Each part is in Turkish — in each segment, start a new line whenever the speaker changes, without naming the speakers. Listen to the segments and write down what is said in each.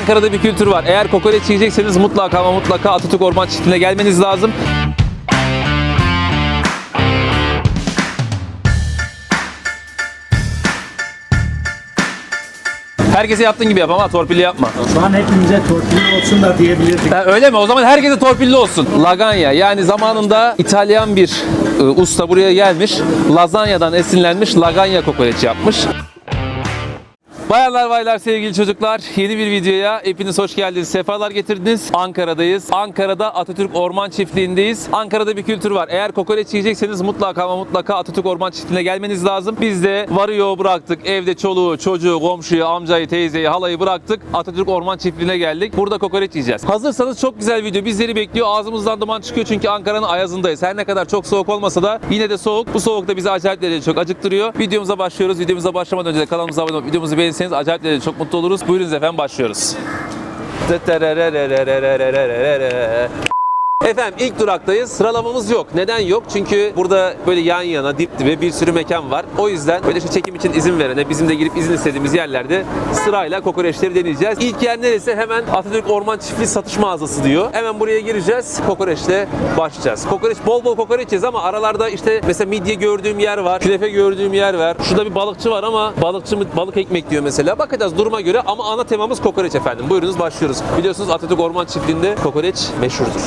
Ankara'da bir kültür var. Eğer kokoreç yiyecekseniz mutlaka ama mutlaka Atatürk Orman Çiftliği'ne gelmeniz lazım. Herkese yaptığın gibi yap ama torpilli yapma.
Şu an hepimize torpilli olsun da diyebilirdik.
Ha, öyle mi? O zaman herkese torpilli olsun. Laganya yani zamanında İtalyan bir e, usta buraya gelmiş. Lazanya'dan esinlenmiş Laganya kokoreç yapmış. Bayanlar baylar sevgili çocuklar yeni bir videoya hepiniz hoş geldiniz. Sefalar getirdiniz. Ankara'dayız. Ankara'da Atatürk Orman Çiftliği'ndeyiz. Ankara'da bir kültür var. Eğer kokoreç yiyecekseniz mutlaka ama mutlaka Atatürk Orman Çiftliği'ne gelmeniz lazım. Biz de varı yoğu bıraktık. Evde çoluğu, çocuğu, komşuyu, amcayı, teyzeyi, halayı bıraktık. Atatürk Orman Çiftliği'ne geldik. Burada kokoreç yiyeceğiz. Hazırsanız çok güzel video bizleri bekliyor. Ağzımızdan duman çıkıyor çünkü Ankara'nın ayazındayız. Her ne kadar çok soğuk olmasa da yine de soğuk. Bu soğukta bizi acayip derecede çok acıktırıyor. Videomuza başlıyoruz. Videomuza başlamadan önce de kanalımıza abone olup videomuzu beğenirseniz acayip derecede çok mutlu oluruz. Buyurunuz efendim başlıyoruz. Efendim ilk duraktayız. Sıralamamız yok. Neden yok? Çünkü burada böyle yan yana, dip dibe bir sürü mekan var. O yüzden böyle şu çekim için izin verene, bizim de girip izin istediğimiz yerlerde sırayla kokoreçleri deneyeceğiz. İlk yer neresi? Hemen Atatürk Orman Çiftliği satış mağazası diyor. Hemen buraya gireceğiz. Kokoreçle başlayacağız. Kokoreç bol bol kokoreç yiyeceğiz ama aralarda işte mesela midye gördüğüm yer var. Künefe gördüğüm yer var. Şurada bir balıkçı var ama balıkçı mı balık ekmek diyor mesela. Bakacağız duruma göre ama ana temamız kokoreç efendim. Buyurunuz başlıyoruz. Biliyorsunuz Atatürk Orman Çiftliği'nde kokoreç meşhurdur.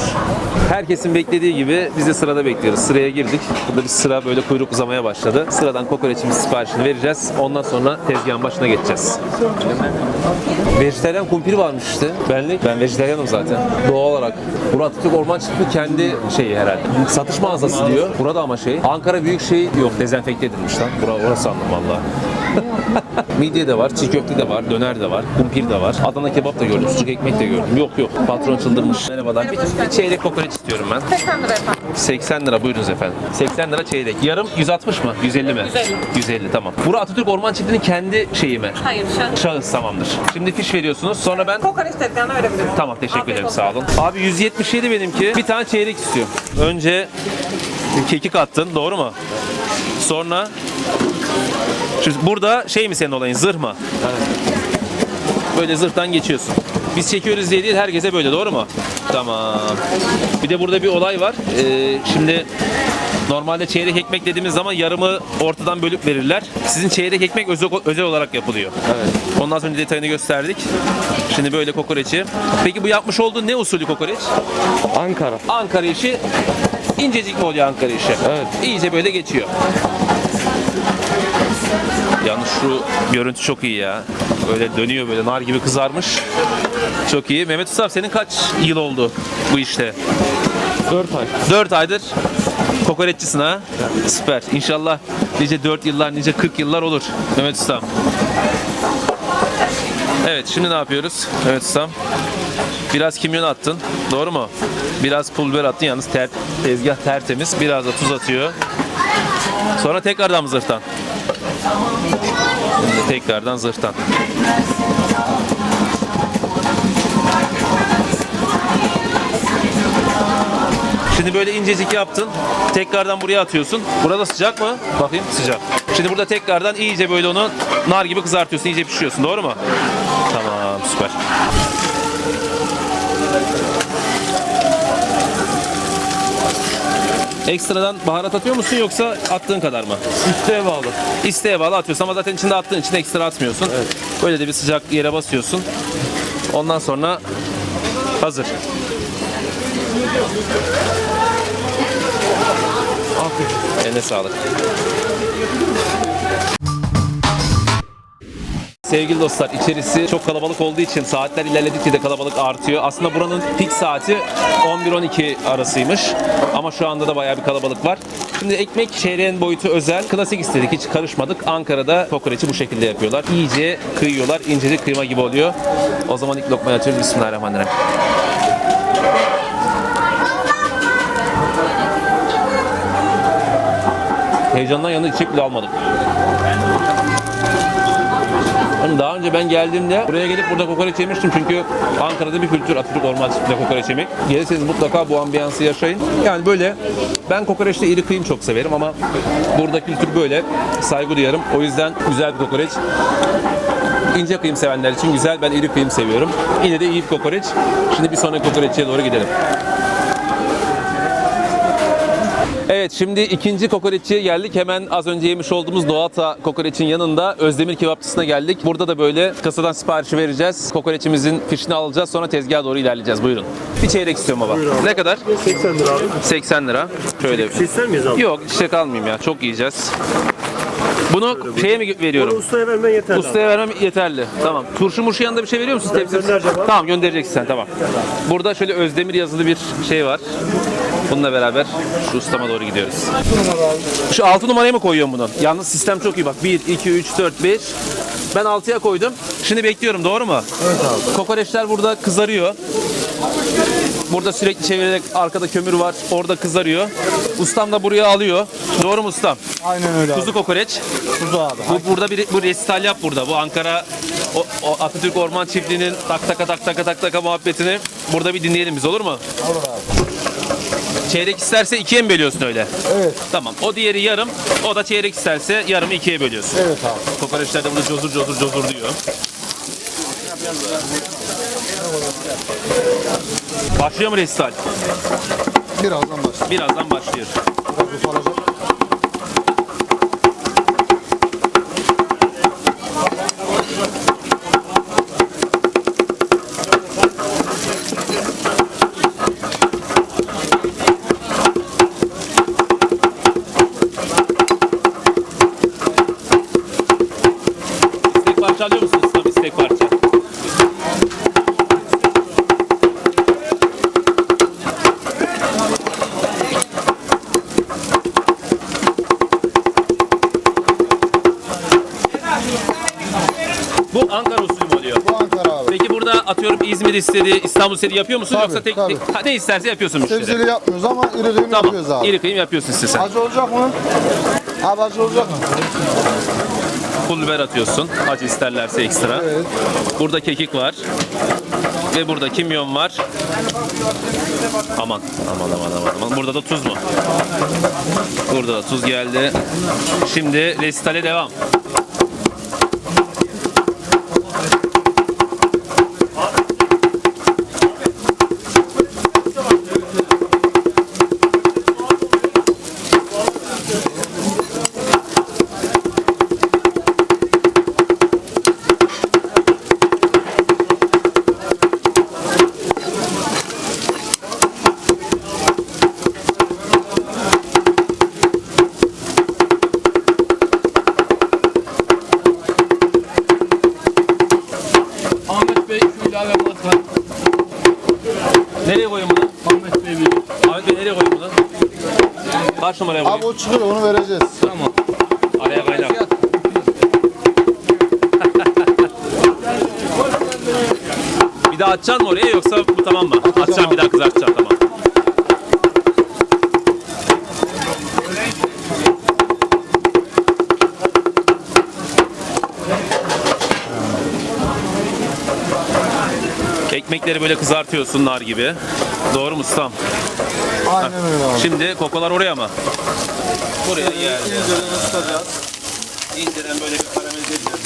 Herkesin beklediği gibi biz de sırada bekliyoruz. Sıraya girdik. Burada bir sıra böyle kuyruk uzamaya başladı. Sıradan kokoreçimiz siparişini vereceğiz. Ondan sonra tezgahın başına geçeceğiz. Vejetaryen kumpir varmış işte. Benlik. Ben vejetaryenim zaten. Doğal olarak. Burası Atatürk Orman Çiftliği kendi şeyi herhalde. Satış mağazası diyor. Burada ama şey. Ankara Büyükşehir yok. Dezenfekte edilmiş lan. Bura, orası sandım valla. Midye de var, çiğ köfte de var, döner de var, kumpir de var. Adana kebap da gördüm, sucuk ekmek de gördüm. Yok yok, patron çıldırmış. Merhabalar. Bir, bir çeyrek kokoreç istiyorum ben.
80 lira efendim.
80 lira buyurunuz efendim. 80 lira çeyrek. Yarım 160 mı? 150 mi?
150.
150 tamam. Bura Atatürk Orman Çiftliği'nin kendi şeyi mi?
Hayır şahıs.
Şahıs tamamdır. Şimdi fiş veriyorsunuz. Sonra ben
Kokoreç tezgahına verebilirim.
Tamam teşekkür
Afiyet
ederim
olsun.
sağ olun. Abi 177 benimki. Bir tane çeyrek istiyorum. Önce kekik attın doğru mu? Sonra Şimdi burada şey mi senin olayın zırh mı? Böyle zırhtan geçiyorsun. Biz çekiyoruz diye değil herkese böyle doğru mu? Tamam. Bir de burada bir olay var. Ee, şimdi normalde çeyrek ekmek dediğimiz zaman yarımı ortadan bölüp verirler. Sizin çeyrek ekmek özel, özel olarak yapılıyor. Evet. Ondan sonra detayını gösterdik. Şimdi böyle kokoreçi. Peki bu yapmış olduğun ne usulü kokoreç?
Ankara.
Ankara işi incecik mi oluyor Ankara işi?
Evet.
İyice böyle geçiyor. Yalnız şu görüntü çok iyi ya. Böyle dönüyor böyle nar gibi kızarmış. Çok iyi. Mehmet Usta senin kaç yıl oldu bu işte?
4 ay.
4 aydır kokoreççisin ha. Süper. İnşallah nice 4 yıllar, nice 40 yıllar olur. Mehmet Ustam. Evet şimdi ne yapıyoruz? Mehmet Ustam. Biraz kimyon attın. Doğru mu? Biraz pul biber attın. Yalnız ter, tezgah tertemiz. Biraz da tuz atıyor. Sonra tekrardan mı zırhtan? Şimdi tekrardan zırhtan. Şimdi böyle incecik yaptın. Tekrardan buraya atıyorsun. Burada sıcak mı? Bakayım sıcak. Şimdi burada tekrardan iyice böyle onu nar gibi kızartıyorsun. iyice pişiriyorsun. Doğru mu? Tamam süper. Ekstradan baharat atıyor musun yoksa attığın kadar mı?
İsteğe bağlı.
İsteğe bağlı atıyorsun ama zaten içinde attığın için ekstra atmıyorsun. Böyle de bir sıcak yere basıyorsun. Ondan sonra hazır. Eline sağlık. Sevgili dostlar içerisi çok kalabalık olduğu için saatler ilerledikçe de kalabalık artıyor. Aslında buranın pik saati 11-12 arasıymış. Ama şu anda da bayağı bir kalabalık var. Şimdi ekmek çeyreğin boyutu özel. Klasik istedik hiç karışmadık. Ankara'da kokoreçi bu şekilde yapıyorlar. İyice kıyıyorlar. incecik kıyma gibi oluyor. O zaman ilk lokmayı açıyoruz. Bismillahirrahmanirrahim. Heyecandan yanında içecek bile almadım. Hani daha önce ben geldiğimde buraya gelip burada kokoreç yemiştim çünkü Ankara'da bir kültür Atatürk Orman Çiftliği'nde kokoreç yemek. Gelirseniz mutlaka bu ambiyansı yaşayın. Yani böyle ben kokoreçte iri kıyım çok severim ama burada kültür böyle. Saygı duyarım. O yüzden güzel bir kokoreç. İnce kıyım sevenler için güzel. Ben iri kıyım seviyorum. Yine de iyi kokoreç. Şimdi bir sonraki kokoreççiye doğru gidelim. Evet şimdi ikinci kokoreççiye geldik. Hemen az önce yemiş olduğumuz Doğata kokoreçin yanında Özdemir kebapçısına geldik. Burada da böyle kasadan siparişi vereceğiz. Kokoreçimizin fişini alacağız sonra tezgaha doğru ilerleyeceğiz. Buyurun. Bir çeyrek istiyorum baba. Ne kadar?
80 lira abi.
80 lira. Şöyle.
Şey ister miyiz abi?
Yok çiçek almayayım ya. Çok yiyeceğiz. Bunu şeye mi
Onu
veriyorum?
ustaya vermen yeterli abi.
Ustaya vermem yeterli. Tamam. Turşu murşu yanında bir şey veriyor musun? Tepsi?
göndereceğim abi.
Tamam göndereceksin sen tamam. Burada şöyle Özdemir yazılı bir şey var. Bununla beraber şu ustama doğru gidiyoruz. Şu 6 numaraya mı koyuyorum bunu? Yalnız sistem çok iyi bak. 1, 2, 3, 4, 5. Ben 6'ya koydum. Şimdi bekliyorum doğru mu? Evet abi. Kokoreçler burada kızarıyor. Burada sürekli çevirerek arkada kömür var. Orada kızarıyor. Ustam da buraya alıyor. Doğru mu ustam?
Aynen öyle abi.
Kuzu kokoreç.
Kuzu abi.
Bu burada bir bu resital yap burada. Bu Ankara o, o Atatürk Orman Çiftliği'nin tak taka tak taka tak taka muhabbetini burada bir dinleyelim biz olur mu?
Olur abi.
Çeyrek isterse ikiye mi bölüyorsun öyle?
Evet.
Tamam. O diğeri yarım. O da çeyrek isterse yarımı ikiye bölüyorsun.
Evet abi.
Kokoreçler de bunu cozur cozur cozur diyor. Başlıyor mu resital?
Birazdan başlayalım.
Birazdan başlıyor.
Biraz ufalacak.
Atıyorum İzmir istedi, İstanbul istedi yapıyor musun
Tabii,
yoksa tek,
tabii.
tek- ha, ne isterse yapıyorsun müşteri?
Sebzeli yapmıyoruz ama iri kıyım
Tamam.
yapıyoruz abi.
İri kıyım yapıyorsun size sen.
Acı olacak mı? Abi acı olacak mı?
Pul biber atıyorsun. Acı isterlerse ekstra.
Evet.
Burada kekik var. Ve burada kimyon var. Aman aman aman aman aman. Burada da tuz mu? Burada da tuz geldi. Şimdi resitale devam. Nereye koyayım bunu? Ahmet Bey Ahmet Bey nereye koyayım bunu? Kaç numaraya
Abi
koyayım?
o çıkıyor onu vereceğiz.
Tamam. Araya kaynak. bir daha atacaksın mı oraya yoksa bu tamam mı? Atacağım bir daha kızartacağım böyle kızartıyorsun nar gibi. Doğru mu ustam?
Aynen öyle abi.
Şimdi kokolar oraya mı? Buraya geldi. İnceden böyle bir karamelize edeceğiz.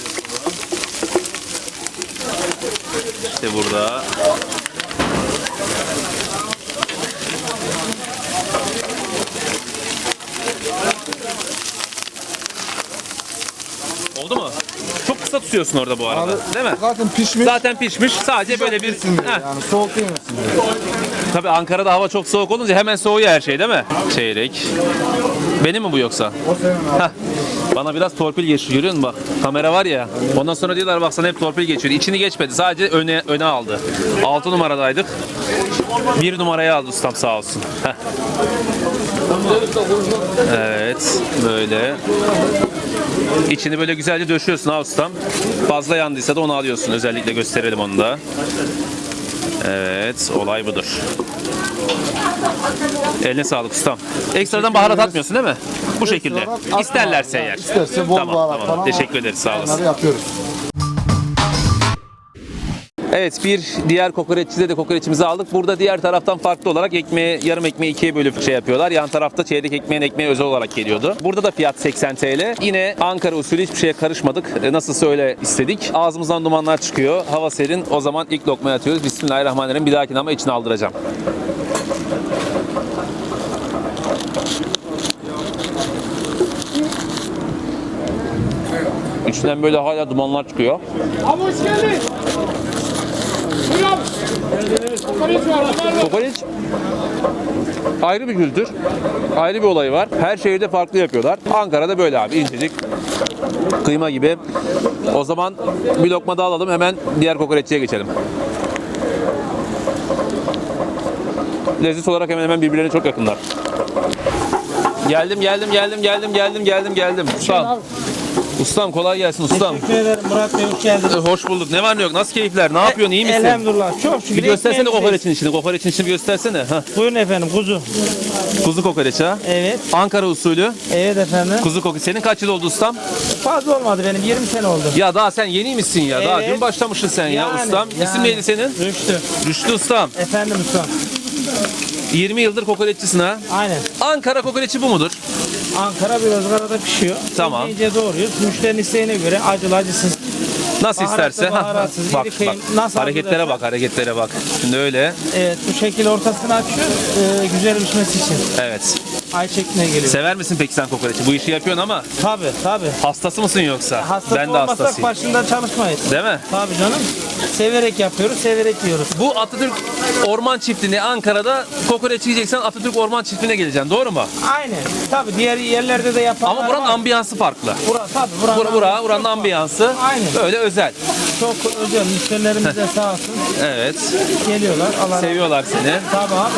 İşte burada. Oldu mu? Kısa tutuyorsun orada bu arada.
Abi,
Değil mi?
Zaten pişmiş.
Zaten pişmiş. Sadece böyle bir... Heh.
yani soğuk yemesin diye.
Tabii Ankara'da hava çok soğuk olunca hemen soğuyor her şey değil mi? Çeyrek. Benim mi bu yoksa?
O senin abi.
Heh. Bana biraz torpil geçiyor görüyor musun bak. Kamera var ya. Ondan sonra diyorlar bak sana hep torpil geçiyor. İçini geçmedi. Sadece öne öne aldı. 6 numaradaydık. 1 numaraya aldı ustam sağ olsun. Heh. Evet böyle. İçini böyle güzelce döşüyorsun ha ustam. Fazla yandıysa da onu alıyorsun. Özellikle gösterelim onu da. Evet olay budur. Eline sağlık ustam. Ekstradan baharat atmıyorsun değil mi? Bu şekilde. İsterlerse eğer.
İsterse bol
tamam,
baharat
tamam.
falan
Teşekkür ederiz sağ olasın.
Yapıyoruz.
Evet bir diğer kokoreççide de kokoreçimizi aldık. Burada diğer taraftan farklı olarak ekmeği, yarım ekmeği ikiye bölüp şey yapıyorlar. Yan tarafta çeyrek ekmeğin ekmeği özel olarak geliyordu. Burada da fiyat 80 TL. Yine Ankara usulü hiçbir şeye karışmadık. E, Nasılsa öyle istedik. Ağzımızdan dumanlar çıkıyor. Hava serin. O zaman ilk lokmayı atıyoruz. Bismillahirrahmanirrahim. Bir dahakine ama içine aldıracağım. İçinden böyle hala dumanlar çıkıyor.
Abi hoş geldin. Kokoreç
ayrı bir kültür. Ayrı bir olayı var. Her şehirde farklı yapıyorlar. Ankara'da böyle abi incecik. Kıyma gibi. O zaman bir lokma daha alalım hemen diğer kokoreççiye geçelim. Lezzet olarak hemen hemen birbirlerine çok yakınlar. Geldim geldim geldim geldim geldim geldim geldim. Ustam. Ustam kolay gelsin ustam.
Teşekkür ederim Murat Bey hoş geldiniz.
Hoş bulduk. Ne var ne yok? Nasıl keyifler? Ne yapıyorsun? İyi misin?
Elhamdülillah çok şükür.
Bir göstersene
ekmeğimiz-
kokoreçin içini. Kokoreçin içini bir göstersene. Hah.
Buyurun efendim kuzu.
Kuzu kokoreç ha.
Evet.
Ankara usulü.
Evet efendim.
Kuzu kokoreç. Senin kaç yıl oldu ustam?
Fazla olmadı benim 20 sene oldu.
Ya daha sen yeni misin ya? Daha
Evet.
dün başlamışsın sen ya
Yani,
ustam. İsim
yani.
neydi senin?
Rüştü.
Rüştü ustam.
Efendim usta.
20 yıldır kokoreççisin ha.
Aynen.
Ankara kokoreçi bu mudur?
Ankara biraz arada pişiyor.
Tamam.
İnce doğruyoruz. Müşterinin isteğine göre acılı acısız.
Nasıl
Baharatlı,
isterse. Ha,
baharatsız,
bak
iri
bak.
kıyım, nasıl
hareketlere
hazırlarsa-
bak hareketlere bak. Şimdi öyle.
Evet bu şekilde ortasını açıyoruz. Ee, güzel pişmesi için.
Evet.
Ay şekline geliyor.
Sever misin peki sen kokoreçi? Bu işi yapıyorsun ama
Tabi tabi.
hastası mısın yoksa?
Hastası
ben de
olmasak
hastasıyım.
başında çalışmayız.
Değil mi?
Tabi canım. Severek yapıyoruz, severek yiyoruz.
Bu Atatürk Orman Çiftliği Ankara'da kokoreç yiyeceksen Atatürk Orman Çiftliği'ne geleceksin. Doğru mu?
Aynen. Tabi diğer yerlerde de yapanlar
Ama buranın
var.
ambiyansı farklı.
Bura, tabii, buranın
Bura, bura, buranın ambiyansı
Aynen.
böyle özel.
Çok özel. Müşterilerimiz de sağ olsun
Evet.
geliyorlar. Allah razı
Seviyorlar seni.
Tabii abi.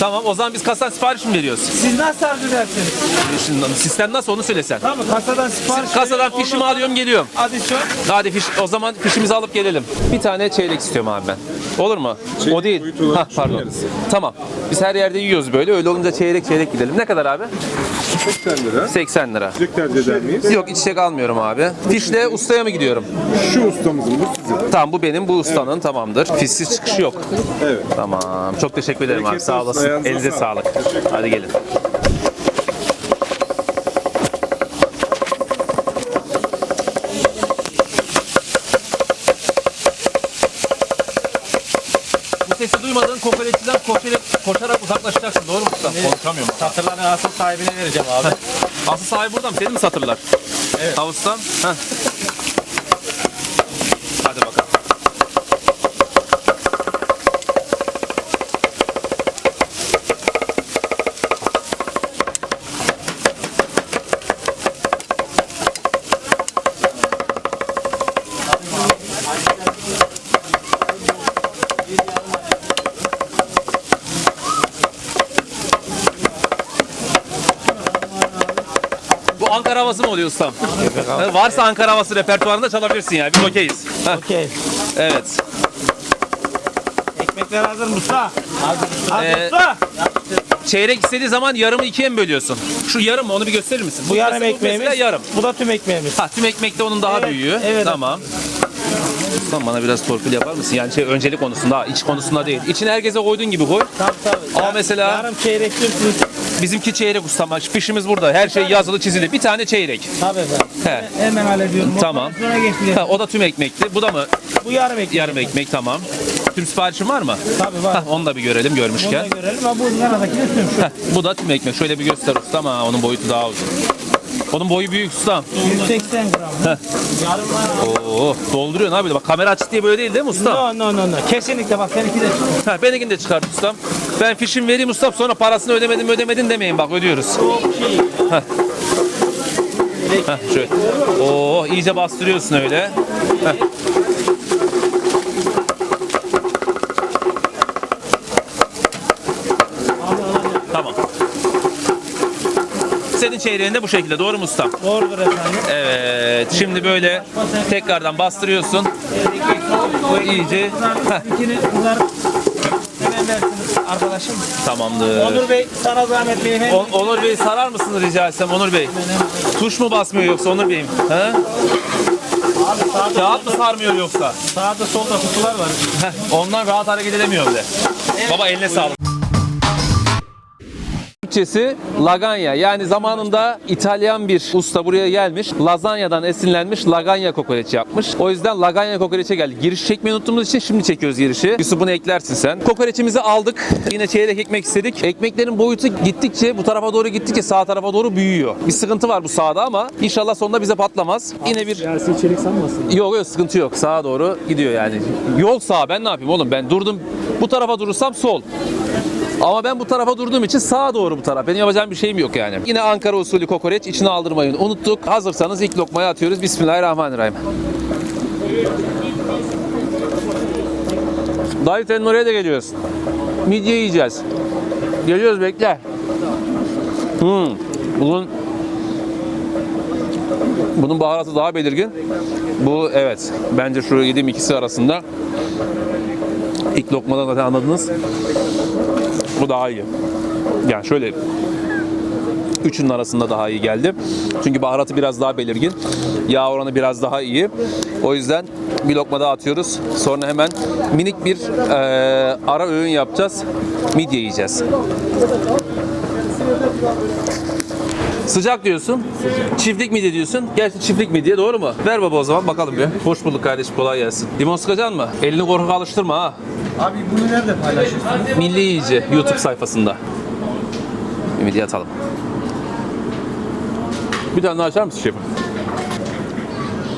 Tamam o zaman biz kasadan sipariş mi veriyoruz?
Siz nasıl edersiniz?
Şimdi sistem nasıl onu söylesen.
Tabii kasadan sipariş
Kasadan
veriyorum,
fişimi
ondan-
alıyorum geliyorum.
Adisyon.
Hadi fiş, o zaman fişimizi alıp gelelim. Bir tane çeyrek istiyorum abi ben. Olur mu? o değil. Ha, pardon. Tamam. Biz her yerde yiyoruz böyle. Öyle olunca çeyrek çeyrek gidelim. Ne kadar abi?
80 lira.
80 lira.
Çiçek tercih eder miyiz?
Yok içecek almıyorum abi. Fişle ustaya mı gidiyorum?
Şu ustamızın bu sizin.
Tamam bu benim, bu ustanın tamamdır. Fişsiz çıkış yok.
Evet.
Tamam. Çok teşekkür ederim abi. Sağ
olsun,
olasın.
ayağınıza
Elinize
sağlık.
sağlık. Hadi gelin. Kokoreççiden koşarak, koşarak uzaklaşacaksın. Doğru mu usta? Konuşamıyorum.
Satırların asıl sahibine vereceğim abi.
Asıl sahibi burada mı? Senin mi satırlar? Evet. Ha ustam? Heh. Ankara havası mı oluyor ustam? Varsa Ankara havası repertuarında çalabilirsin ya. Biz okeyiz. Heh,
Okey.
Evet.
Ekmekler hazır mı usta? Hazır. Hazır
Ee. Çeyrek istediği zaman yarımı ikiye mi bölüyorsun? Şu yarım mı? Onu bir gösterir misin?
Bu yarım
mesela- bu
ekmeğimiz.
yarım.
Bu da tüm ekmeğimiz.
Ha tüm ekmek de onun daha
Evet,
büyüğü.
evet.
Tamam. Ustam bana biraz torpil yapar mısın? Yani şey öncelik konusunda, iç konusunda değil. İçine herkese koyduğun gibi koy.
Tabii tabii.
Ama mesela-
Yarım çeyrek Türk'ümüz.
Bizimki çeyrek ustam. Bak, Fişimiz burada. Her şey yazılı çizili. Bir tane çeyrek.
Tabii efendim.
He.
Hemen hallediyorum.
Tamam.
Sonra geçeceğiz.
Ha, o da tüm ekmekti. Bu da mı?
Bu yarım ekmek.
Yarım ekmek tamam. Tüm siparişin var mı?
Tabii var.
Hah, onu da bir görelim görmüşken.
da görelim ama bu aradaki ne tüm şu.
Heh, bu da tüm ekmek. Şöyle bir göster ustam ha. Onun boyutu daha uzun. Onun boyu büyük ustam.
180 gram. Yarım var.
Oo, dolduruyorsun abi. Bak kamera açık diye böyle değil değil mi ustam?
No no no no. Kesinlikle bak seninki de çıktı.
Ha, benimkini de çıkart ustam. Ben fişimi vereyim ustam sonra parasını ödemedim ödemedin demeyin bak ödüyoruz. Heh. Heh, şöyle. Oo iyice bastırıyorsun öyle. Heh. Tamam. Senin çeyreğinde bu şekilde doğru mu ustam?
Doğrudur efendim.
Evet. Şimdi böyle tekrardan bastırıyorsun. İyice. Heh,
İkini bunlar hemen versiniz arkadaşım.
tamamdır.
Onur Bey sana zahmet beyefendi.
On- Onur Bey sarar mısınız rica etsem Onur Bey? Tuş mu basmıyor yoksa Onur Bey'im? Ha? Kağıt mı sarmıyor yoksa?
Sağda solda kutular var.
Ondan rahat hareket edemiyor bile. Baba eline sağlık. Türkçesi laganya. Yani zamanında İtalyan bir usta buraya gelmiş. Lazanya'dan esinlenmiş laganya kokoreç yapmış. O yüzden laganya kokoreçe geldik. Giriş çekmeyi unuttuğumuz için şimdi çekiyoruz girişi. Yusuf bunu eklersin sen. Kokoreçimizi aldık. Yine çeyrek ekmek istedik. Ekmeklerin boyutu gittikçe bu tarafa doğru gittikçe sağ tarafa doğru büyüyor. Bir sıkıntı var bu sağda ama inşallah sonunda bize patlamaz. Yine bir
Siyasi içerik sanmasın.
Yok yok sıkıntı yok. Sağa doğru gidiyor yani. Yol sağ. Ben ne yapayım oğlum? Ben durdum. Bu tarafa durursam sol. Ama ben bu tarafa durduğum için sağa doğru bu taraf. Benim yapacağım bir şeyim yok yani. Yine Ankara usulü kokoreç. içine aldırmayı unuttuk. Hazırsanız ilk lokmayı atıyoruz. Bismillahirrahmanirrahim. Dayı senin oraya da geliyoruz. Midye yiyeceğiz. Geliyoruz bekle. Hmm. Bunun bunun baharatı daha belirgin. Bu evet. Bence şu yediğim ikisi arasında ilk lokmadan zaten anladınız. Bu daha iyi. Yani şöyle üçünün arasında daha iyi geldi. Çünkü baharatı biraz daha belirgin. Yağ oranı biraz daha iyi. O yüzden bir lokma daha atıyoruz. Sonra hemen minik bir eee, ara öğün yapacağız. Midye yiyeceğiz. Sıcak diyorsun. Çiftlik midye diyorsun. Gerçi çiftlik midye doğru mu? Ver baba o zaman bakalım bir. Hoş bulduk kardeşim kolay gelsin. Limon sıkacaksın mı? Elini korkak alıştırma ha.
Abi bunu nerede paylaşıyorsun?
Milli Yiyici YouTube sayfasında. Midye atalım. Bir tane daha açar mısın şefim?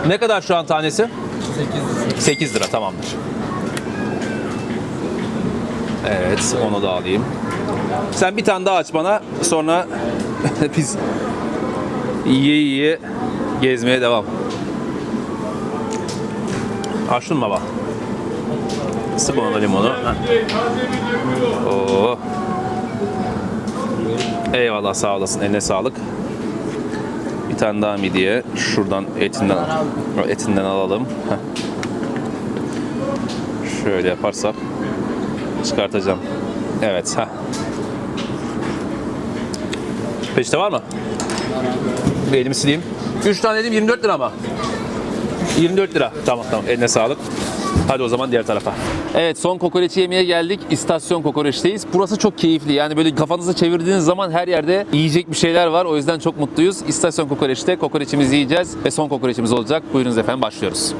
Ne kadar şu an tanesi? 8 8 lira tamamdır. Evet onu da alayım. Sen bir tane daha aç bana sonra biz yiye yiye gezmeye devam. Açtın mı baba? Sık ona da limonu. Heh. Oo. Eyvallah sağ olasın. Eline sağlık. Bir tane daha midye. Şuradan etinden etinden alalım. Şöyle yaparsak çıkartacağım. Evet. Heh. Peçete var mı? Bir elimi sileyim. 3 tane dedim 24 lira ama. 24 lira. Tamam tamam eline sağlık. Hadi o zaman diğer tarafa. Evet son kokoreçi yemeye geldik. İstasyon kokoreçteyiz. Burası çok keyifli. Yani böyle kafanızı çevirdiğiniz zaman her yerde yiyecek bir şeyler var. O yüzden çok mutluyuz. İstasyon kokoreçte kokoreçimizi yiyeceğiz ve son kokoreçimiz olacak. Buyurunuz efendim başlıyoruz.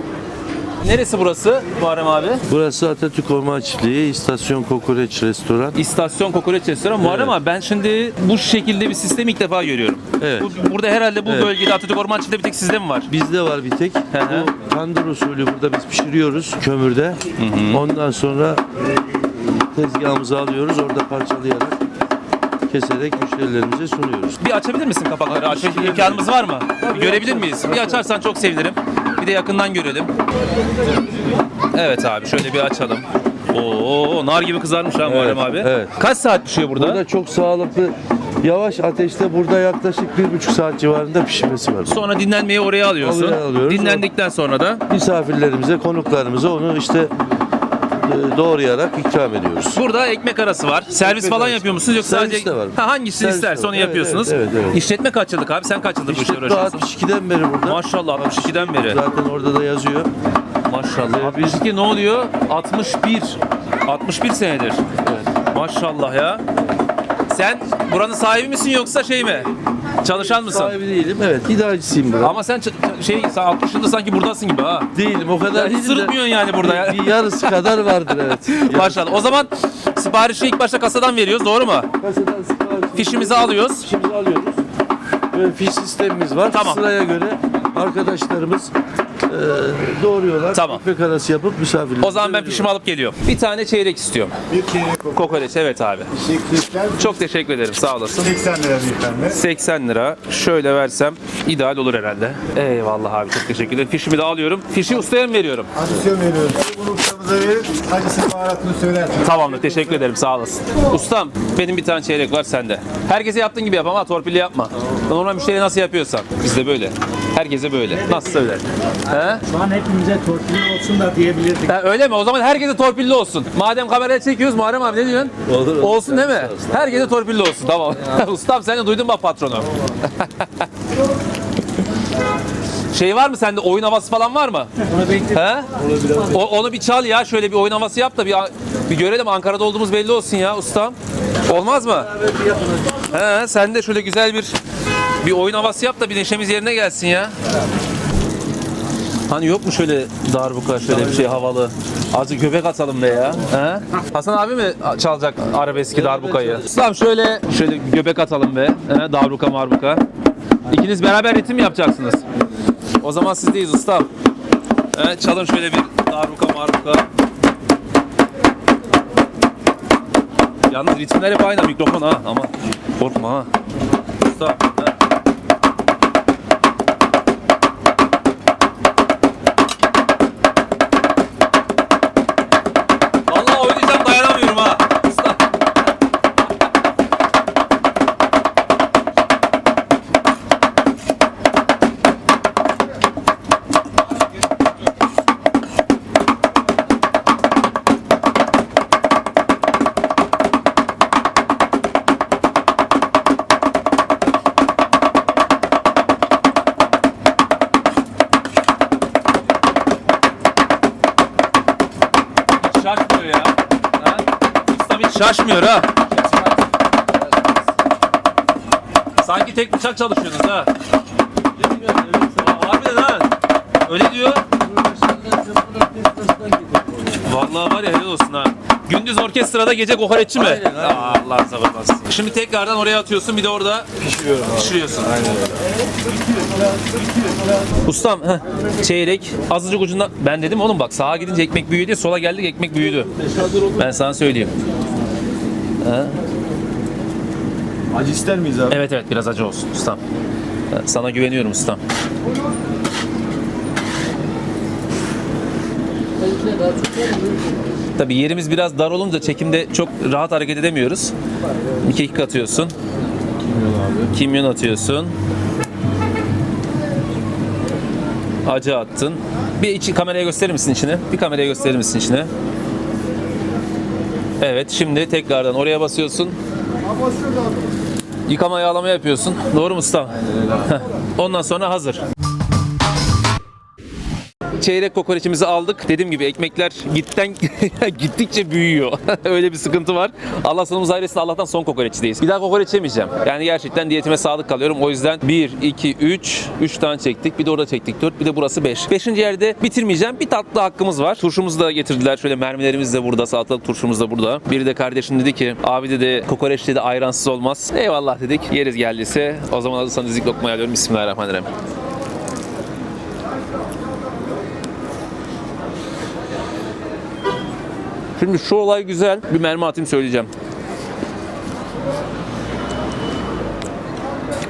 Neresi burası Muharrem abi?
Burası Atatürk Orman Çiftliği, İstasyon Kokoreç Restoran.
İstasyon kokoreç restoranı. Muharrem abi ben şimdi bu şekilde bir sistemi ilk defa görüyorum.
Evet.
Bu- burada herhalde bu
Evet.
bölgede Atatürk Orman Çiftliği'de bir tek sizde mi var?
Bizde var bir tek.
hı.
Bu tandır usulü burada biz pişiriyoruz kömürde. Ondan sonra tezgahımıza alıyoruz. Orada parçalayarak keserek müşterilerimize sunuyoruz.
Bir açabilir misin kapakları? Açma imkanımız var mı? Görebilir miyiz? Bir açarsan çok sevinirim. Bir de yakından görelim. Evet abi şöyle bir açalım. Oo nar gibi kızarmış ha Muharrem abi.
evet.
Kaç saat pişiyor burada?
Burada çok sağlıklı yavaş ateşte burada yaklaşık bir buçuk saat civarında pişmesi var.
Sonra dinlenmeyi oraya alıyorsun.
Oraya alıyoruz.
Dinlendikten sonra da
Misafirlerimize, konuklarımıza onu işte doğrayarak ikram ediyoruz.
burada ekmek arası var. Servis
Ekmek
falan
arası.
yapıyor musunuz yoksa
Servis
sadece
de var.
Ha, hangisini
Servis de
isterse
var.
onu
Evet,
yapıyorsunuz.
evet, evet, evet.
İşletme kaç yıllık abi? Sen kaç yıldır bu işle
İşte
uğraşıyorsun?
62'den beri burada.
Maşallah 62'den beri.
Zaten orada da yazıyor.
Maşallah. 62 ne oluyor? 61. 61 senedir. Maşallah ya. Sen buranın sahibi misin yoksa şey mi? Çalışan mısın?
Sahibi değilim. Evet, idarecisiyim burada.
Ama sen ç- şey sen 60 yılda sanki buradasın gibi ha.
değilim. O kadar
Hiç
değilim de
sırıtmıyorsun yani burada ya.
Bir yarısı kadar vardır evet.
Maşallah. O zaman siparişi ilk başta kasadan veriyoruz doğru mu?
Kasadan sipariş-
Fişimizi alıyoruz.
Fişimizi alıyoruz. Böyle fiş sistemimiz var.
Tamam.
Sıraya göre arkadaşlarımız e, doğruyorlar.
Tamam.
Ekmek arası yapıp misafirlerimize
O zaman ben fişimi alıp geliyorum. Bir tane çeyrek istiyorum.
Bir çeyrek kokoreç.
Kokoreç evet abi.
Teşekkürler.
Çok teşekkür ederim sağ olasın.
80 lira beyefendi.
80 lira. Şöyle versem ideal olur herhalde. Eyvallah abi çok teşekkür ederim. Fişimi de alıyorum. Fişi ustaya mı veriyorum?
Adisyon veriyoruz. Bunu ustamıza verir. Acısını baharatını söylersiniz.
Tamamdır teşekkür ederim sağ olasın. Ustam benim bir tane çeyrek var sende. Herkese yaptığın gibi yap ama torpilli yapma. Normal müşteriye nasıl yapıyorsan. Bizde böyle. Herkese böyle. Nasıl söyler? He?
Şu an hepimize torpilli olsun da diyebilirdik.
Ha, öyle mi? O zaman herkese torpilli olsun. Madem kameraya çekiyoruz Muharrem abi ne diyorsun?
Olur, olur.
Olsun değil mi? Herkese torpilli olsun. Tamam. Ustam sen de duydun bak patronu. Şey var mı sende oyun havası falan var mı? He? O, onu bir çal ya şöyle bir oyun havası yap da bir, bir görelim Ankara'da olduğumuz belli olsun ya ustam. Olmaz mı? He, sen de şöyle güzel bir bir oyun havası yap da bir neşemiz yerine gelsin ya. Hani yok mu şöyle darbuka şöyle bir şey havalı? Azıcık göbek atalım be ya. He? Hasan abi mi çalacak arabeski darbukayı? Ustam şöyle şöyle göbek atalım be. He, darbuka marbuka. İkiniz beraber ritim yapacaksınız. O zaman sizdeyiz ustam. He, çalın şöyle bir darbuka marbuka. Yalnız ritimler hep aynı mikrofon ha ama korkma ha. Usta. Şaşmıyor ha. Sanki tek bıçak çalışıyorsunuz ha. Harbiden ha. Öyle diyor. Vallahi var ya helal olsun ha. Gündüz orkestrada gece kokoreççi mi? Aa, Allah sabır versin. Şimdi tekrardan oraya atıyorsun bir de orada pişiriyorsun. Ustam heh, çeyrek azıcık ucundan ben dedim oğlum bak sağa gidince ekmek büyüdü diye sola geldik ekmek büyüdü. Ben sana söyleyeyim.
Acı ister miyiz abi?
Evet evet biraz acı olsun ustam. Sana güveniyorum ustam. Tabii yerimiz biraz dar olunca çekimde çok rahat hareket edemiyoruz. Kekik atıyorsun. Kimyon atıyorsun. Acı attın. Bir içi kameraya gösterir misin içine? Bir kameraya gösterir misin içine? Evet şimdi tekrardan oraya basıyorsun. Yıkama yağlama yapıyorsun. Doğru mu usta? Ondan sonra hazır. Çeyrek kokoreçimizi aldık. Dediğim gibi ekmekler gitten gittikçe büyüyor. Öyle bir sıkıntı var. Allah sonumuz airesinde Allah'tan son kokoreçteyiz. Bir daha kokoreç yemeyeceğim. Yani gerçekten diyetime sadık kalıyorum. O yüzden 1, 2, 3, 3 tane çektik. Bir de orada çektik 4. Bir de burası 5. 5. yerde bitirmeyeceğim. Bir tatlı hakkımız var. Turşumuzu da getirdiler. Şöyle mermilerimiz de burada. Salatalık turşumuz da burada. Biri de kardeşim dedi ki abi dedi kokoreç dedi ayransız olmaz. Eyvallah dedik. Yeriz geldiyse. O zaman hazırsanız ilk lokmayı alıyorum. Bismillahirrahmanirrahim. Şimdi şu olay güzel. Bir mermi atayım söyleyeceğim.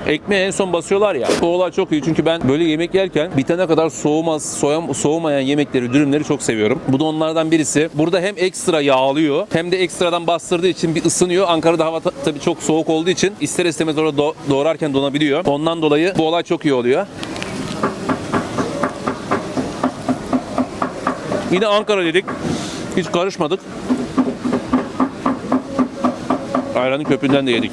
Ekmeği en son basıyorlar ya. O olay çok iyi çünkü ben böyle yemek yerken bitene kadar soğumaz, soğum, soğumayan yemekleri, dürümleri çok seviyorum. Bu da onlardan birisi. Burada hem ekstra yağlıyor hem de ekstradan bastırdığı için bir ısınıyor. Ankara'da hava ta- tabii çok soğuk olduğu için ister istemez orada do- doğrarken donabiliyor. Ondan dolayı bu olay çok iyi oluyor. Yine Ankara dedik. Hiç karışmadık. Ayranın köpüğünden de yedik.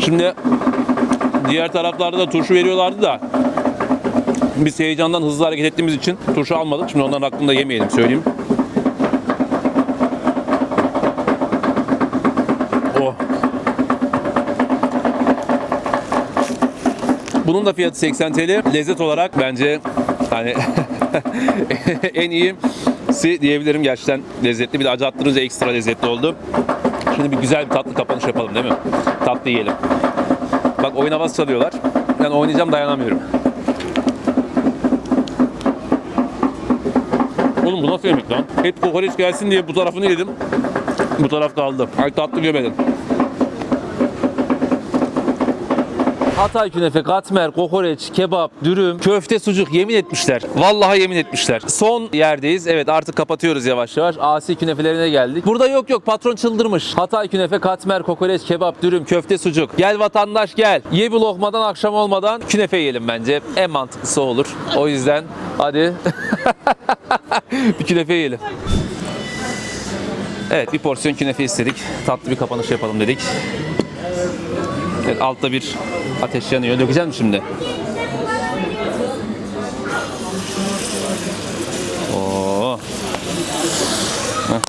Şimdi diğer taraflarda da turşu veriyorlardı da biz heyecandan hızlı hareket ettiğimiz için turşu almadık. Şimdi onların aklında yemeyelim söyleyeyim. Bunun da fiyatı 80 TL. Lezzet olarak bence hani en iyisi diyebilirim. Gerçekten lezzetli. Bir de acı attırınca ekstra lezzetli oldu. Şimdi bir güzel bir tatlı kapanış yapalım değil mi? Tatlı yiyelim. Bak oyun havası çalıyorlar. Ben oynayacağım dayanamıyorum. Oğlum bu nasıl yemek lan? Et kokoreç gelsin diye bu tarafını yedim. Bu taraf kaldı. Ay tatlı gömedim. Hatay künefe, katmer, kokoreç, kebap, dürüm, köfte, sucuk yemin etmişler. Vallahi yemin etmişler. Son yerdeyiz. Evet artık kapatıyoruz yavaş yavaş. Asi künefelerine geldik. Burada yok yok patron çıldırmış. Hatay künefe, katmer, kokoreç, kebap, dürüm, köfte, sucuk. Gel vatandaş gel. Ye bir lokmadan akşam olmadan künefe yiyelim bence. En mantıklısı olur. O yüzden hadi bir künefe yiyelim. Evet bir porsiyon künefe istedik. Tatlı bir kapanış yapalım dedik. Evet, altta bir ateş yanıyor. Dökeceğim şimdi. Oo. Heh.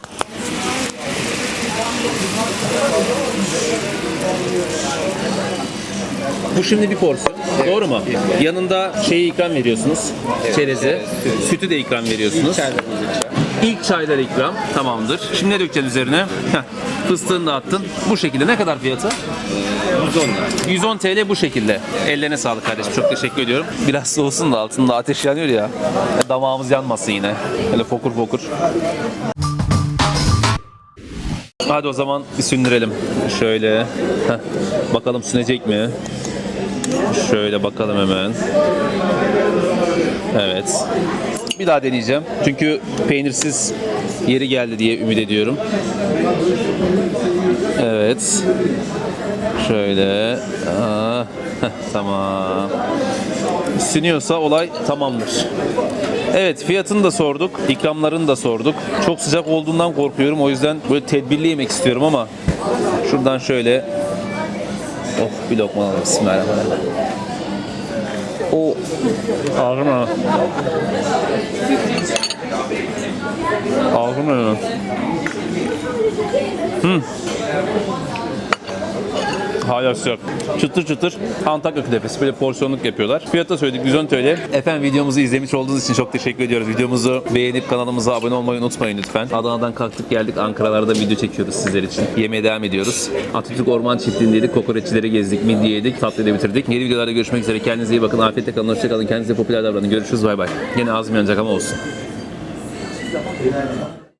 Bu şimdi bir porsiyon. Doğru mu? Yanında şeyi ikram veriyorsunuz. Çerezi. Sütü de ikram veriyorsunuz. İlk çaylar ikram. Tamamdır. Şimdi ne dökeceksin üzerine? Heh. Fıstığını da attın. Bu şekilde. Ne kadar fiyatı? 110 110 TL bu şekilde. Ellerine sağlık kardeşim. Çok teşekkür ediyorum. Biraz soğusun da altında ateş yanıyor ya. Damağımız yanmasın yine. Öyle fokur fokur. Hadi o zaman bir sündürelim. Şöyle. Heh. Bakalım sünecek mi? Şöyle bakalım hemen. Evet. Bir daha deneyeceğim. Çünkü peynirsiz yeri geldi diye ümit ediyorum. Evet. Şöyle. Aa, heh, tamam. Siniyorsa olay tamamdır. Evet fiyatını da sorduk. ikramlarını da sorduk. Çok sıcak olduğundan korkuyorum. O yüzden böyle tedbirli yemek istiyorum ama şuradan şöyle Oh bir lokma alalım. Bismillahirrahmanirrahim. O ağrıma. Ağrıma ya. Hmm. Hala sıcak. Çıtır çıtır Antakya künefesi. Böyle porsiyonluk yapıyorlar. Fiyatı söyledik 110 TL. Efendim videomuzu izlemiş olduğunuz için çok teşekkür ediyoruz. Videomuzu beğenip kanalımıza abone olmayı unutmayın lütfen. Adana'dan kalktık geldik. Ankara'larda video çekiyoruz sizler için. Yemeğe devam ediyoruz. Atatürk Orman Çiftliği'ndeydik. Kokoreççileri gezdik. Midye yedik. Tatlıyı da bitirdik. Yeni videolarda görüşmek üzere. Kendinize iyi bakın. Afiyetle kalın. Hoşçakalın. Kendinize popüler davranın. Görüşürüz. Bay bay. Yine ağzım ama olsun.